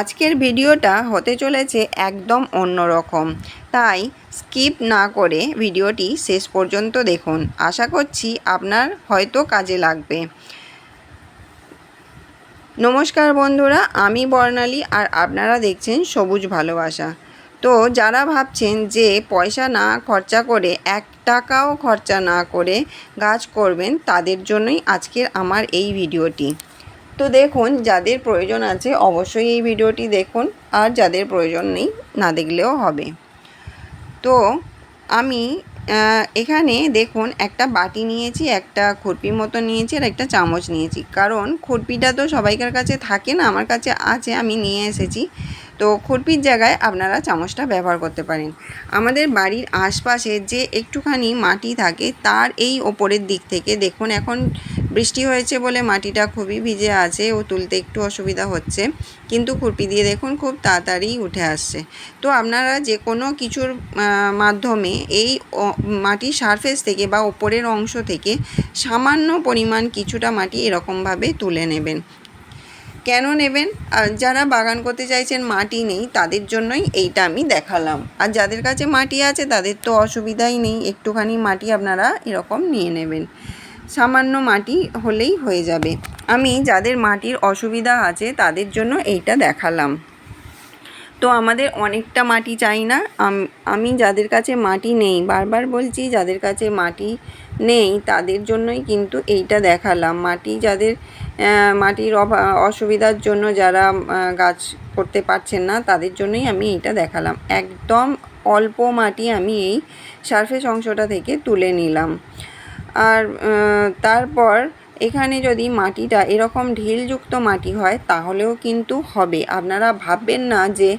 আজকের ভিডিওটা হতে চলেছে একদম অন্যরকম তাই স্কিপ না করে ভিডিওটি শেষ পর্যন্ত দেখুন। আশা করছি আপনার হয়তো কাজে লাগবে। নমস্কার বন্ধুরা, আমি বর্ণালী আর আপনারা দেখছেন সবুজ ভালোবাসা। তো যারা ভাবছেন যে পয়সা না খরচা করে এক টাকাও খরচা না করে গাছ করবেন, তাদের জন্যই আজকের আমার এই ভিডিওটি। তো দেখুন, যাদের প্রয়োজন আছে অবশ্যই এই ভিডিওটি দেখুন, আর যাদের প্রয়োজন নেই না দেখলেও হবে। তো আমি এখানে দেখুন, একটা বাটি নিয়েছি, একটা খুরপি মতো নিয়েছি, আর একটা চামচ নিয়েছি। কারণ খুরপিটা তো সবাইকার কাছে থাকে না, আমার কাছে আছে, আমি নিয়ে এসেছি। তো খুরপির জায়গায় আপনারা চামচটা ব্যবহার করতে পারেন। আমাদের বাড়ির আশপাশে যে একটুখানি মাটি থাকে, তার এই ওপরের দিক থেকে দেখুন, এখন বৃষ্টি হয়েছে বলে মাটিটা খুবই ভিজে আছে ও তুলতে একটু অসুবিধা হচ্ছে। কিন্তু খুরপি দিয়ে দেখুন, খুব তাড়াতাড়ি উঠে আসছে। তো আপনারা যে কোনো কিছুর মাধ্যমে এই মাটির সারফেস থেকে বা ওপরের অংশ থেকে সামান্য পরিমাণ কিছুটা মাটি এরকমভাবে তুলে নেবেন। কেন নেবেন? আর যারা বাগান করতে চাইছেন, মাটি নেই, তাদের জন্যই এইটা আমি দেখালাম। আর যাদের কাছে মাটি আছে, তাদের তো অসুবিধাই নেই, একটুখানি মাটি আপনারা এরকম নিয়ে নেবেন। সামান্য মাটি হলেই হয়ে যাবে। আমি যাদের মাটির অসুবিধা আছে, তাদের জন্য এইটা দেখালাম। তো আমাদের অনেকটা মাটি চাই না। আমি যাদের কাছে মাটি নেই, বারবার বলছি যাদের কাছে মাটি নেই তাদের জন্যই কিন্তু এইটা দেখালাম। মাটি যাদের মাটির অসুবিধার জন্য যারা গাছ করতে পারছেন না তাদের জন্যই আমি এইটা দেখালাম। একদম অল্প মাটি আমি এই সারফেস অংশটা থেকে তুলে নিলাম। আর তারপর এখানে যদি মাটিটা এরকম ঢিলযুক্ত মাটি হয়, তাহলেও কিন্তু হবে। আপনারা ভাববেন না যে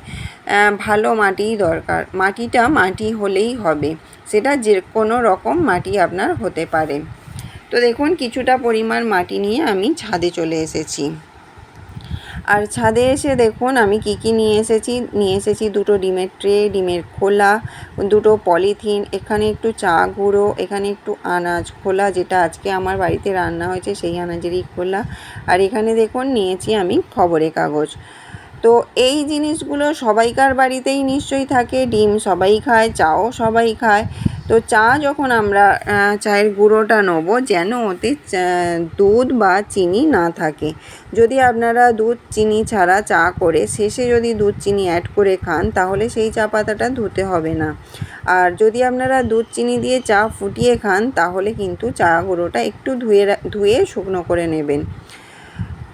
ভালো মাটিই দরকার। মাটিটা মাটি হলেই হবে। সেটা যে কোনো রকম মাটি আপনার হতে পারে। তো দেখুন, কিছুটা পরিমাণ মাটি নিয়ে আমি ছাদে চলে এসেছি। আর ছাদে এসে দেখুন, আমি কি কি নিয়ে এসেছি। নিয়ে এসেছি দুটো ডিমের ট্রে, ডিমের খোলা, দুটো পলিথিন, এখানে একটু চা গুঁড়ো, এখানে একটু আনাজ খোলা, যেটা আজকে আমার বাড়িতে রান্না হয়েছে সেই আনাজেরই খোলা। আর এখানে দেখুন, নিয়েছি আমি খবরের কাগজ। তো এই জিনিসগুলো সবাইকার বাড়িতেই নিশ্চয়ই থাকে। ডিম সবাই খায়, চাও সবাই খায়। তো চা যখন আমরা চায়ের গুঁড়োটা নেব, যেন ওতে দুধ বা চিনি না থাকে। যদি আপনারা দুধ চিনি ছাড়া চা করে, শেষে যদি দুধ চিনি অ্যাড করে খান, তাহলে সেই চা পাতাটা ধুতে হবে না। আর যদি আপনারা দুধ চিনি দিয়ে চা ফুটিয়ে খান, তাহলে কিন্তু চা গুঁড়োটা একটু ধুয়ে ধুয়ে শুকনো করে নেবেন।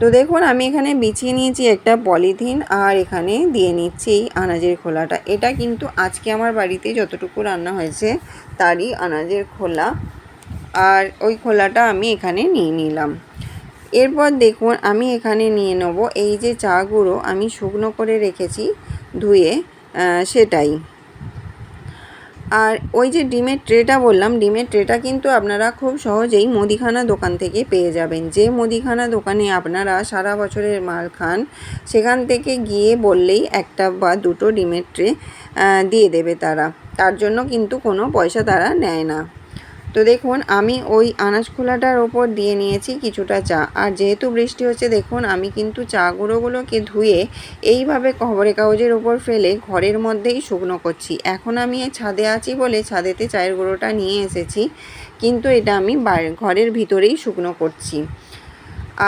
তো দেখুন, আমি এখানে বিছিয়ে নিয়েছি একটা পলিথিন আর এখানে দিয়ে নিচ্ছি এই আনাজের খোলাটা। এটা কিন্তু আজকে আমার বাড়িতে যতটুকু রান্না হয়েছে তারই আনাজের খোলা। আর ওই খোলাটা আমি এখানে নিয়ে নিলাম। এরপর দেখুন, আমি এখানে নিয়ে নেব এই যে চা গুঁড়ো আমি শুকনো করে রেখেছি ধুয়ে সেটাই। আর ওই যে ডিমের ট্রেটা বললাম, ডিমের ট্রেটা কিন্তু আপনারা খুব সহজেই মুদিখানা দোকান থেকে পেয়ে যাবেন। যে মুদিখানা দোকানে আপনারা সারা বছরের মাল খান, সেখান থেকে গিয়ে বললেই একটা বা দুটো ডিমের ট্রে দিয়ে দেবে তারা। তার জন্য কিন্তু কোনো পয়সা তারা নেয় না। তো দেখুন, আমি ওই আনাজ খোলাটার ওপর দিয়ে নিয়েছি কিছুটা চা। আর যেহেতু বৃষ্টি হচ্ছে, দেখুন, আমি কিন্তু চা গুঁড়োগুলোকে ধুয়ে এইভাবে খবরের কাগজের ওপর ফেলে ঘরের মধ্যেই শুকনো করছি। এখন আমি ছাদে আছি বলে ছাদেতে চায়ের গুঁড়োটা নিয়ে এসেছি, কিন্তু এটা আমি ঘরের ভিতরেই শুকনো করছি।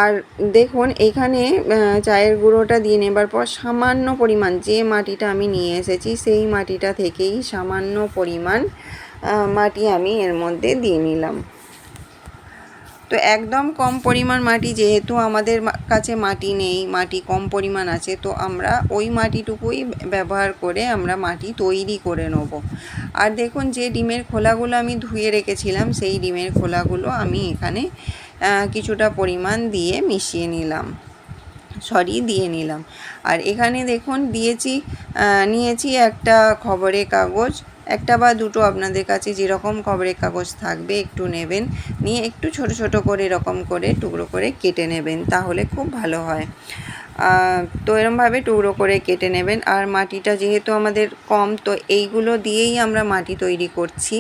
আর দেখুন, এখানে চায়ের গুঁড়োটা দিয়ে নেবার পর সামান্য পরিমাণ যে মাটিটা আমি নিয়ে এসেছি, সেই মাটিটা থেকেই সামান্য পরিমাণ মাটি আমি এর মধ্যে দিয়ে নিলাম। তো একদম কম পরিমাণ মাটি, যেহেতু আমাদের কাছে মাটি নেই, মাটি কম পরিমাণ আছে, তো আমরা ওই মাটিটুকুই ব্যবহার করে আমরা মাটি তৈরি করে নেব। আর দেখুন, যে ডিমের খোলাগুলো আমি ধুয়ে রেখেছিলাম, সেই ডিমের খোলাগুলো আমি এখানে কিছুটা পরিমাণ দিয়ে মিশিয়ে নিলাম। সরি, দিয়ে নিলাম। আর এখানে দেখুন, দিয়েছি নিয়েছি একটা খবরের কাগজ। একটা বা দুটো আপনাদের কাছে যেরকম খবরের কাগজ থাকবে, একটু নেবেন। নিয়ে একটু ছোট ছোট করে এরকম করে টুকরো করে কেটে নেবেন, তাহলে খুব ভালো হয়। তো এরমভাবে টুকরো করে কেটে নেবেন। আর মাটিটা যেহেতু আমাদের কম, তো এইগুলো দিয়েই আমরা মাটি তৈরি করছি।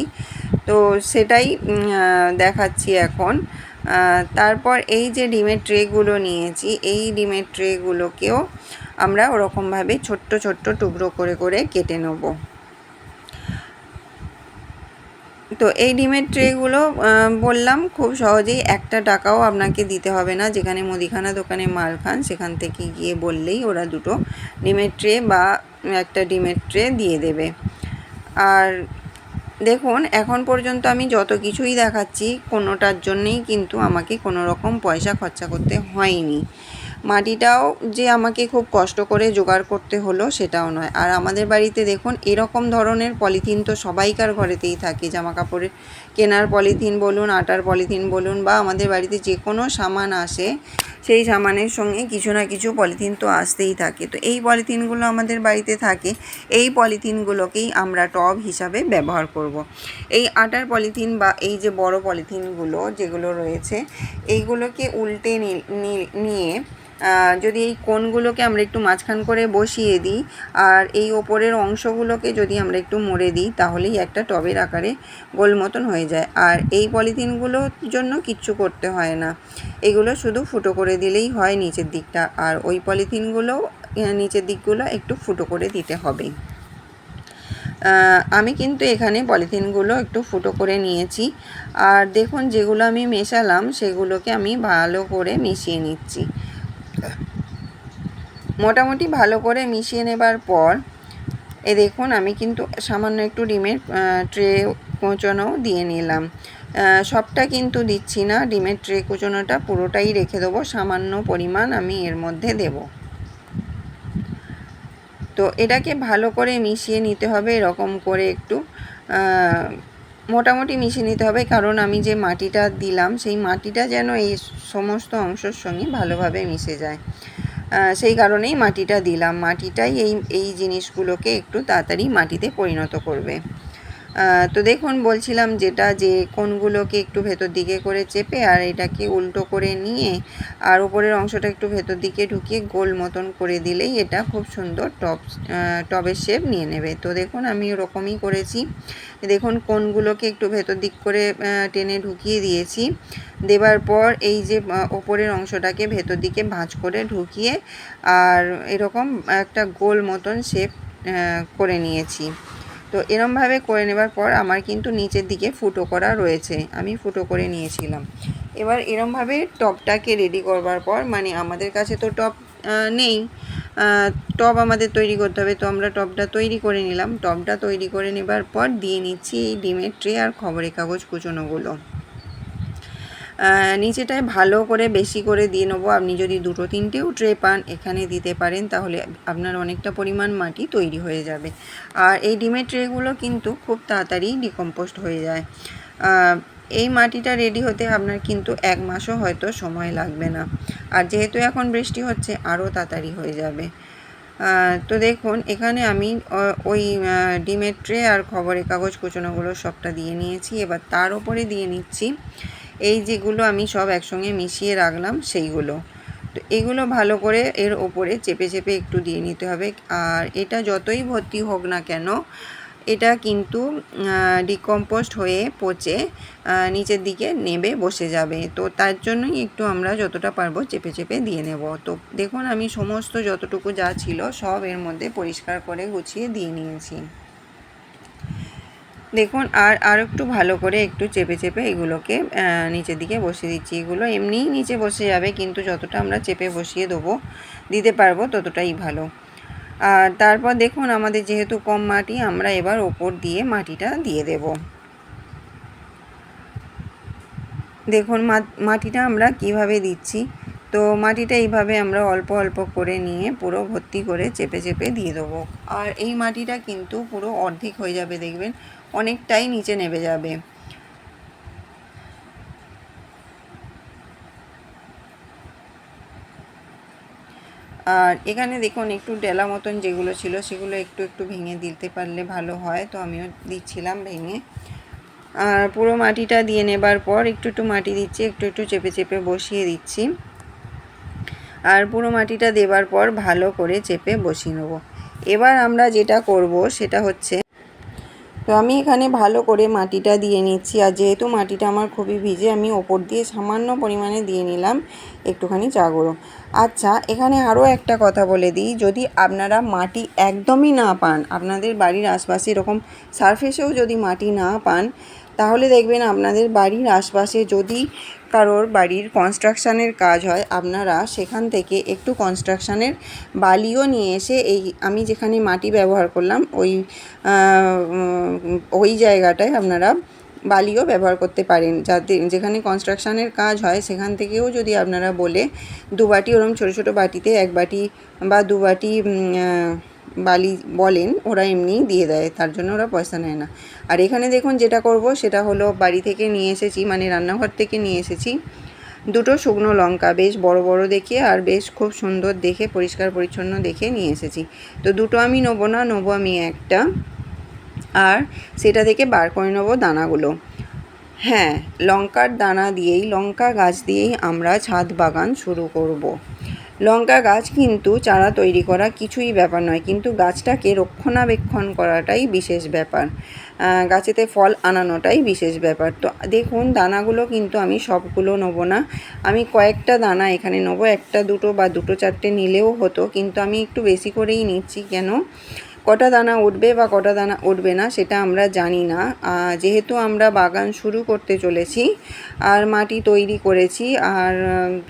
তো সেটাই দেখাচ্ছি এখন। তারপর এই যে ডিমের ট্রেগুলো নিয়েছি, এই ডিমের ট্রেগুলোকেও আমরা ওরকমভাবে ছোট্ট ছোট্ট টুকরো করে করে কেটে নেব। তো এই ডিমের ট্রেগুলো বললাম খুব সহজেই একটা টাকাও আপনাকে দিতে হবে না। যেখানে মুদিখানা দোকানে মাল খান, সেখান থেকে গিয়ে বললেই ওরা দুটো ডিমের ট্রে বা একটা ডিমের ট্রে দিয়ে দেবে। আর দেখুন, এখন পর্যন্ত আমি যত কিছুই দেখাচ্ছি, কোনোটার জন্যেই কিন্তু আমাকে কোনো রকম পয়সা খরচা করতে হয়নি। মাটিটাও যে আমাকে খুব কষ্ট করে জোগাড় করতে হলো সেটাও নয়। আর আমাদের বাড়িতে দেখুন, এরকম ধরনের পলিথিন তো সবাইকার ঘরেতেই থাকে জামা কাপড়ের কেনার পলিথিন বলুন, আটার পলিথিন বলুন বা আমাদের বাড়িতে যে কোনো সামান আসে, সেই সামানের সঙ্গে কিছু না কিছু পলিথিন তো আসতেই থাকে তো এই পলিথিনগুলো আমাদের বাড়িতে থাকে, এই পলিথিনগুলোকেই আমরা টব হিসাবে ব্যবহার করব। এই আটার পলিথিন বা এই যে বড় পলিথিনগুলো যেগুলো রয়েছে, এইগুলোকে উল্টে নিয়ে যদি এই কোণগুলোকে আমরা একটু মাঝখান করে বসিয়ে দিই আর এই ওপরের অংশগুলোকে যদি আমরা একটু মুড়ে দিই, তাহলেই একটা টবের আকারে গোল মতন হয়ে যায়। আর এই পলিথিনগুলোর জন্য কিচ্ছু করতে হয় না। এগুলো শুধু ফুটো করে দিলেই হয় নিচের দিকটা। আর ওই পলিথিনগুলো নিচের দিকগুলো একটু ফুটো করে দিতে হবে। আমি কিন্তু এখানে পলিথিনগুলো একটু ফুটো করে নিয়েছি। আর দেখুন, যেগুলো আমি মেশালাম, সেগুলোকে আমি ভালো করে মিশিয়ে নিচ্ছি। মোটামুটি ভালো করে মিশিয়ে নেবার পর, এ দেখুন, আমি কিন্তু সামান্য একটু ডিমের ট্রে কোঁচোনো দিয়ে নিলাম। সবটা কিন্তু দিচ্ছি না, ডিমের ট্রে কুচোনোটা পুরোটাই রেখে দেবো, সামান্য পরিমাণ আমি এর মধ্যে দেব। তো এটাকে ভালো করে মিশিয়ে নিতে হবে, এরকম করে একটু মোটামুটি মিশিয়ে নিতে হবে, কারণ আমি যে মাটিটা দিলাম, সেই মাটিটা যেন এই সমস্ত অংশের সঙ্গে ভালোভাবে মিশে যায়। সেই কারণেই মাটিটা দিলাম। মাটিটাই এই এই জিনিসগুলোকে একটু তাড়াতাড়ি মাটিতে পরিণত করবে। তো দেখুন, বলছিলাম যেটা যে কোনগুলোকে একটু ভেতর দিকে করে চেপে আর এটাকে উল্টো করে নিয়ে আর উপরের অংশটা একটু ভেতর দিকে ঢুকিয়ে গোল মতন করে দিলেই এটা খুব সুন্দর টপ টবের শেপ নিয়ে নেবে। তো দেখুন, আমি ওরকমই করেছি। দেখুন, কোনগুলোকে একটু ভেতর দিক করে টেনে ঢুকিয়ে দিয়েছি। দেবার পর এই যে ওপরের অংশটাকে ভেতর দিকে ভাঁজ করে ঢুকিয়ে আর এরকম একটা গোল মতন শেপ করে নিয়েছি। তো এরমভাবে করে নেবার পর আমার কিন্তু নিচের দিকে ফুটো করা রয়েছে। আমি ফুটো করে নিয়েছিলাম। এবার এরমভাবে টপটাকে রেডি করবার পর মানে আমাদের কাছে তো টপ নেই টপ আমাদের তৈরি করতে হবে। তো আমরা টপটা তৈরি করে নিলাম। টপটা তৈরি করে নেবার পর দিয়ে নিচ্ছি এই ডিমের ট্রে আর খবরের কাগজ কুচোনোগুলো। নিচেটায় ভালো করে বেশি করে দিয়ে নেব। আপনি যদি দুটো তিনটেও ট্রে পান, এখানে দিতে পারেন, তাহলে আপনার অনেকটা পরিমাণ মাটি তৈরি হয়ে যাবে। আর এই ডিমের ট্রেগুলো কিন্তু খুব তাড়াতাড়ি ডিকম্পোস্ট হয়ে যায়। এই মাটিটা রেডি হতে আপনার কিন্তু এক মাসও হয়তো সময় লাগবে না। আর যেহেতু এখন বৃষ্টি হচ্ছে, আরও তাড়াতাড়ি হয়ে যাবে। তো দেখুন, এখানে আমি ওই ডিমের ট্রে আর খবরের কাগজ কুচোনোগুলো সবটা দিয়ে নিয়েছি। এবার তার উপরে দিয়ে নিচ্ছি এই যেগুলো আমি সব একসঙ্গে মিশিয়ে রাখলাম, সেইগুলো। তো এগুলো ভালো করে এর ওপরে চেপে চেপে একটু দিয়ে নিতে হবে। আর এটা যতই ভর্তি হোক না কেন, এটা কিন্তু ডিকম্পোস্ট হয়ে পচে নিচের দিকে নেবে, বসে যাবে। তো তার জন্যই একটু আমরা যতটা পারব চেপে চেপে দিয়ে নেব। তো দেখুন, আমি সমস্ত যতটুকু যা ছিল সব এর মধ্যে পরিষ্কার করে গুছিয়ে দিয়ে নিয়েছি। দেখুন, আর আর একটু ভালো করে একটু চেপে চেপে এগুলোকে নিচের দিকে বসিয়ে দিচ্ছি। এগুলো এমনিই নিচে বসে যাবে, কিন্তু যতটা আমরা চেপে বসিয়ে দেবো, দিতে পারব ততটাই ভালো। আর তারপর দেখুন, আমাদের যেহেতু কম মাটি, আমরা এবার ওপর দিয়ে মাটিটা দিয়ে দেব। দেখুন মাটিটা আমরা কীভাবে দিচ্ছি? তো মাটিটা এইভাবে আমরা অল্প অল্প করে নিয়ে পুরো ভর্তি করে চেপে চেপে দিয়ে দেবো। আর এই মাটিটা কিন্তু পুরো অর্ধেক হয়ে যাবে, দেখবেন। অনেকটাই নিচে নেমে যাবে। আর এখানে দেখুন, একটু ডেলা মতন যেগুলো ছিল, সেগুলো একটু একটু ভেঙে দিতে পারলে ভালো হয়, তো আমিও দিচ্ছিলাম ভেঙে। আর পুরো মাটিটা দিয়ে নেবার পর একটু একটু মাটি দিচ্ছি, একটু একটু চেপে চেপে বসিয়ে দিচ্ছি। আর পুরো মাটিটা দেবার পর ভালো করে চেপে বসিয়ে নেব। এবার আমরা যেটা করব, সেটা হচ্ছে তো আমি এখানে ভালো করে মাটিটা দিয়ে নিচ্ছি। আর যেহেতু মাটিটা আমার খুবই ভিজে, আমি ওপর দিয়ে সামান্য পরিমাণে দিয়ে নিলাম একটুখানি চা গুঁড়ো। আচ্ছা এখানে আরও একটা কথা বলে দিই। যদি আপনারা মাটি একদমই না পান, আপনাদের বাড়ির আশপাশে এরকম সারফেসেও যদি মাটি না পান, তাহলে দেখবেন আপনাদের বাড়ির আশপাশে যদি কারোর বাড়ির কনস্ট্রাকশানের কাজ হয়, আপনারা সেখান থেকে একটু কনস্ট্রাকশানের বালিও নিয়ে এসে এই আমি যেখানে মাটি ব্যবহার করলাম, ওই ওই জায়গাটায় আপনারা বালিও ব্যবহার করতে পারেন। যাতে যেখানে কনস্ট্রাকশানের কাজ হয়, সেখান থেকেও যদি আপনারা বলে দু বাটি ওরম ছোটো ছোটো বাটিতে এক বাটি বা দু বাটি বালি বলেন, ওরা এমনিই দিয়ে দেয়, তার জন্য ওরা পয়সা নেয় না। আর এখানে দেখুন যেটা করব, সেটা হলো বাড়ি থেকে নিয়ে এসেছি মানে রান্নাঘর থেকে নিয়ে এসেছি দুটো শুকনো লঙ্কা। বেশ বড় বড় দেখে আর বেশ খুব সুন্দর দেখে, পরিষ্কার পরিচ্ছন্ন দেখে নিয়ে এসেছি। তো দুটো আমি নেব না, নেব আমি একটা। আর সেটা থেকে বার করে নেব দানাগুলো। হ্যাঁ লঙ্কার দানা দিয়েই, লঙ্কা গাছ দিয়েই আমরা ছাদ বাগান শুরু করব। লঙ্কা গাছ কিন্তু চারা তৈরি করা কিছুই ব্যাপার নয়, কিন্তু গাছটাকে রক্ষণাবেক্ষণ করাটাই বিশেষ ব্যাপার। গাছেতে ফল আনানোটাই বিশেষ ব্যাপার। তো দেখুন, দানাগুলো কিন্তু আমি সবগুলো নেব না। আমি কয়েকটা দানা এখানে নেব, একটা দুটো বা দুটো চারটে নিলেও হতো, কিন্তু আমি একটু বেশি করেই নিচ্ছি। কেন? কটা দানা উঠবে বা কটা দানা উঠবে না সেটা আমরা জানি না। যেহেতু আমরা বাগান শুরু করতে চলেছি আর মাটি তৈরি করেছি আর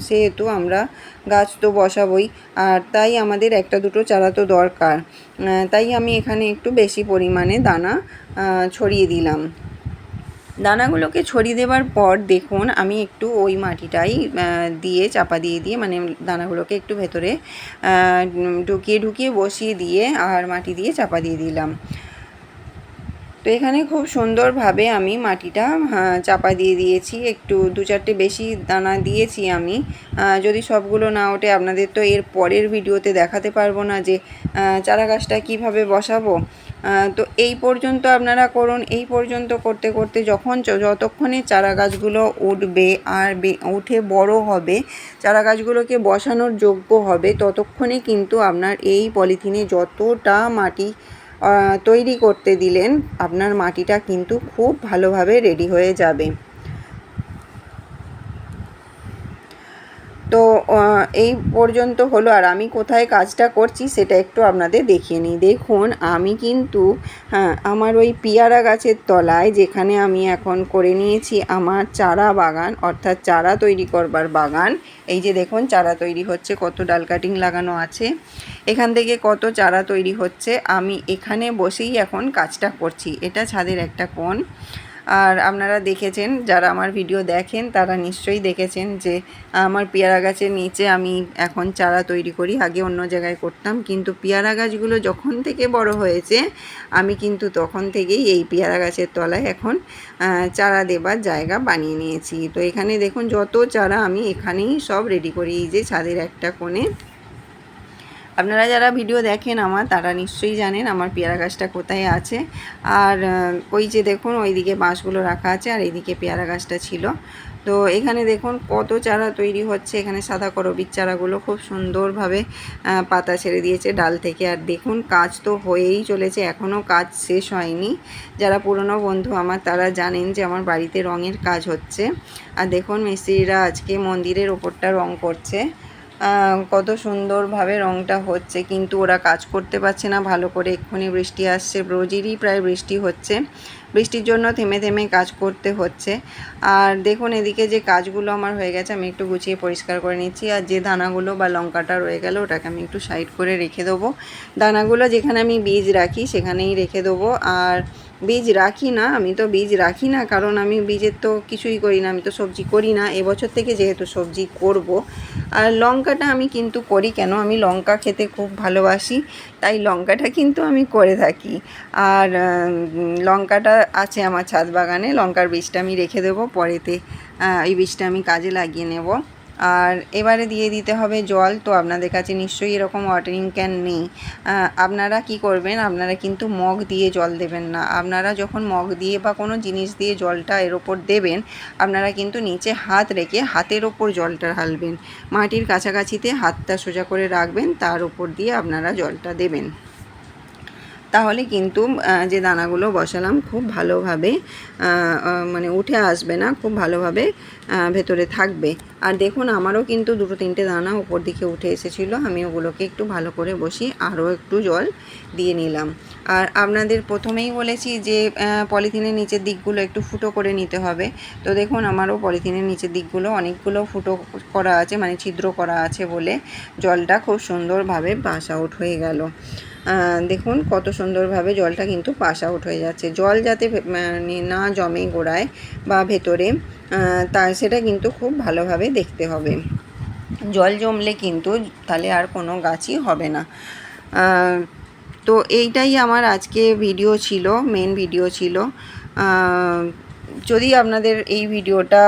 সেহেতু আমরা গাছ তো বসাবই। আর তাই আমাদের একটা দুটো চারা তো দরকার। তাই আমি এখানে একটু বেশি পরিমাণে দানা ছড়িয়ে দিলাম। দানাগুলোকে ছড়িয়ে দেওয়ার পর দেখুন, আমি একটু ওই মাটিটাই দিয়ে চাপা দিয়ে দিয়ে মানে দানাগুলোকে একটু ভেতরে ঢুকিয়ে ঢুকিয়ে বসিয়ে দিয়ে আর মাটি দিয়ে চাপা দিয়ে দিলাম। তো এখানে খুব সুন্দরভাবে আমি মাটিটা চাপা দিয়ে দিয়েছি। একটু দু চারটে বেশি দানা দিয়েছি আমি। যদি সবগুলো না ওঠে আপনাদের তো এর পরের ভিডিওতে দেখাতে পারব না যে চারা গাছটা কীভাবে বসাবো। তো এই পর্যন্ত আপনারা করুন। এই পর্যন্ত করতে করতে যখন যতক্ষণে চারা গাছগুলো উঠবে আর উঠে বড় হবে চারা গাছগুলোকে বসানোর যোগ্য হবে, ততক্ষণে কিন্তু আপনার এই পলিথিনে যতটা মাটি তৈরি করতে দিলেন আপনার মাটিটা কিন্তু খুব ভালোভাবে রেডি হয়ে যাবে। তো এই পর্যন্ত হলো। আর আমি কোথায় কাজটা করছি সেটা একটু আপনাদের দেখিয়ে নিই। দেখুন, আমি কিন্তু হ্যাঁ আমার ওই পিয়ারা গাছের তলায় যেখানে আমি এখন করে নিয়েছি আমার চারা বাগান, অর্থাৎ চারা তৈরি করবার বাগান। এই যে দেখুন, চারা তৈরি হচ্ছে, কত ডাল কাটিং লাগানো আছে। এখান থেকে কত চারা তৈরি হচ্ছে। আমি এখানে বসেই এখন কাজটা করছি। এটা ছাদের একটা কোণ। আর আপনারা দেখেছেন, যারা আমার ভিডিও দেখেন, তারা নিশ্চয়ই দেখেছেন যে, আমার পেয়ারা গাছের নিচে আমি এখন চারা তৈরি করি, আগে অন্য জায়গায় করতাম। কিন্তু পেয়ারা গাছগুলো যখন থেকে বড় হয়েছে, আমি কিন্তু তখন থেকেই এই পেয়ারা গাছের তলায় এখন চারা দেবার জায়গা বানিয়ে নিয়েছি। তো এখানে দেখুন, যত চারা আমি এখানেই সব রেডি করি। এই যে ছাদের একটা কোণে আপনারা যারা ভিডিও দেখেন আমার, তারা নিশ্চয়ই জানেন আমার পেয়ারা গাছটা কোথায় আছে। আর ওই যে দেখুন, ওইদিকে বাঁশগুলো রাখা আছে আর এইদিকে পেয়ারা গাছটা ছিল। তো এখানে দেখুন কত চারা তৈরি হচ্ছে। এখানে সাদা করবির চারাগুলো খুব সুন্দরভাবে পাতা ছেড়ে দিয়েছে ডাল থেকে। আর দেখুন, কাজ তো হয়েই চলেছে। এখনও কাজ শেষ হয়নি। যারা পুরনো বন্ধু আমার, তারা জানেন যে আমার বাড়িতে রঙের কাজ হচ্ছে। আর দেখুন, মিস্ত্রিরা আজকে মন্দিরের ওপরটা রং করছে। কত সুন্দরভাবে রংটা হচ্ছে, কিন্তু ওরা কাজ করতে পারছে না। ভালো করে এক্ষুনি বৃষ্টি আসছে, রোজেরই প্রায় বৃষ্টি হচ্ছে। বৃষ্টির জন্য থেমে থেমে কাজ করতে হচ্ছে। আর দেখুন এদিকে যে কাজগুলো আমার হয়ে গেছে, আমি একটু গুছিয়ে পরিষ্কার করে নিচ্ছি। আর যে দানাগুলো বা লঙ্কাটা রয়ে গেল, ওটাকে আমি একটু সাইড করে রেখে দেবো। দানাগুলো যেখানে আমি বীজ রাখি, সেখানেই রেখে দেবো। আর বীজ রাখি না, আমি তো বীজ রাখি না, কারণ আমি বীজের তো কিছুই করি না, আমি তো সবজি করি না, এবছর থেকে যেহেতু সবজি করব। আর লঙ্কাটা আমি কিন্তু করি কেন? আমি লঙ্কা খেতে খুব ভালোবাসি, তাই লঙ্কাটা কিন্তু আমি করে থাকি। আর লঙ্কাটা আছে আমার ছাদ বাগানে, লঙ্কার বীজটা আমি রেখে দেবো, পরেতে এই বীজটা আমি কাজে লাগিয়ে নেব। আর এবারে দিয়ে দিতে হবে জল। তো আপনাদের কাছে নিশ্চয়ই এরকম ওয়াটারিং ক্যান নেই। আপনারা কি করবেন? আপনারা কিন্তু মগ দিয়ে জল দেবেন না। আপনারা যখন মগ দিয়ে বা কোনো জিনিস দিয়ে জলটা এর ওপর দেবেন, আপনারা কিন্তু নিচে হাত রেখে হাতের ওপর জলটা ঢালবেন। মাটির কাছাকাছিতে হাতটা সোজা করে রাখবেন, তার ওপর দিয়ে আপনারা জলটা দেবেন। তাহলে কিন্তু যে দানাগুলো বসালাম খুব ভালোভাবে মানে উঠে আসবে না, খুব ভালোভাবে ভেতরে থাকবে। আর দেখুন, আমারও কিন্তু দুটো তিনটে দানা উপর দিকে উঠে এসেছিল, আমি ওগুলোকে একটু ভালো করে বসি আরও একটু জল দিয়ে নিলাম। আর আপনাদের প্রথমেই বলেছি যে পলিথিনের নিচের দিকগুলো একটু ফুটো করে নিতে হবে। তো দেখুন, আমারও পলিথিনের নিচের দিকগুলো অনেকগুলো ফুটো করা আছে মানে ছিদ্র করা আছে বলে জলটা খুব সুন্দরভাবে পাস আউট হয়ে গেল। দেখুন, কত সুন্দরভাবে জলটা কিন্তু পাস আউট হয়ে যাচ্ছে। জল যাতে মানে না জমে গোড়ায় বা ভেতরে তা সেটা কিন্তু খুব ভালোভাবে দেখতে হবে। জল জমলে কিন্তু তাহলে আর কোনো গাছই হবে না। তো এইটাই আমার আজকে ভিডিও ছিল মেন ভিডিও ছিল। যদি আপনাদের এই ভিডিওটা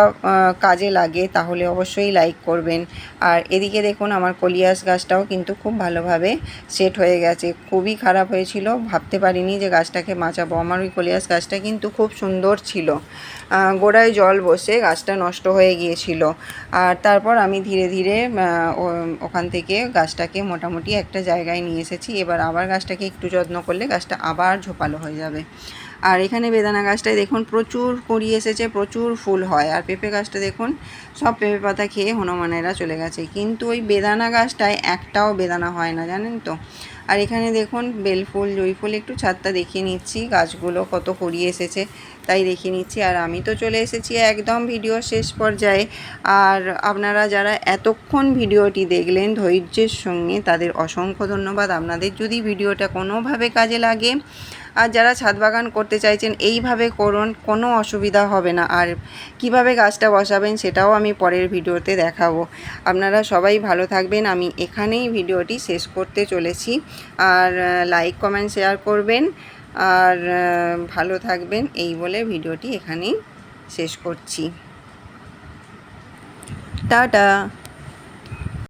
কাজে লাগে, তাহলে অবশ্যই লাইক করবেন। আর এদিকে দেখুন, আমার কলিয়াস গাছটাও কিন্তু খুব ভালোভাবে সেট হয়ে গেছে। খুবই খারাপ হয়েছিল, ভাবতে পারিনি যে গাছটাকে বাঁচাবো আমার ওই কলিয়াস গাছটা কিন্তু খুব সুন্দর ছিল। গোড়ায় জল বসে গাছটা নষ্ট হয়ে গিয়েছিল। আর তারপর আমি ধীরে ধীরে ওখান থেকে গাছটাকে মোটামুটি একটা জায়গায় নিয়ে এসেছি। এবার আবার গাছটাকে একটু যত্ন করলে গাছটা আবার ঝোপালো হয়ে যাবে। আর এখানে বেদানা গাছটায় দেখুন প্রচুর কড়ি এসেছে, প্রচুর ফুল হয়। আর পেঁপে গাছটা দেখুন, সব পেঁপে পাতা খেয়ে হনুমানেরা চলে গেছে। কিন্তু ওই বেদানা গাছটায় একটাও বেদানা হয় না, জানেন তো? আর এখানে দেখুন বেলফুল জুঁইফুল একটু ছাদটা দেখিয়ে নিচ্ছি, গাছগুলো কত কুড়ি এসেছে তাই দেখিয়ে নিচ্ছি। আর আমি তো চলে এসেছি একদম ভিডিও শেষ পর্যায়ে। আর আপনারা যারা এতক্ষণ ভিডিওটি দেখলেন ধৈর্যের সঙ্গে তাদের অসংখ্য ধন্যবাদ। আপনাদের যদি ভিডিওটা কোনোভাবে কাজে লাগে আর যারা ছাদ বাগান করতে চাইছেন, এইভাবে করুন, কোনো অসুবিধা হবে না। আর কীভাবে গাছটা বসাবেন, সেটাও আমি পরের ভিডিওতে দেখাবো। আপনারা সবাই ভালো থাকবেন। আমি এখানেই ভিডিওটি শেষ করতে চলেছি। আর লাইক কমেন্ট শেয়ার করবেন। আর ভালো থাকবেন। এই বলে ভিডিওটি এখানেই শেষ করছি। টাটা!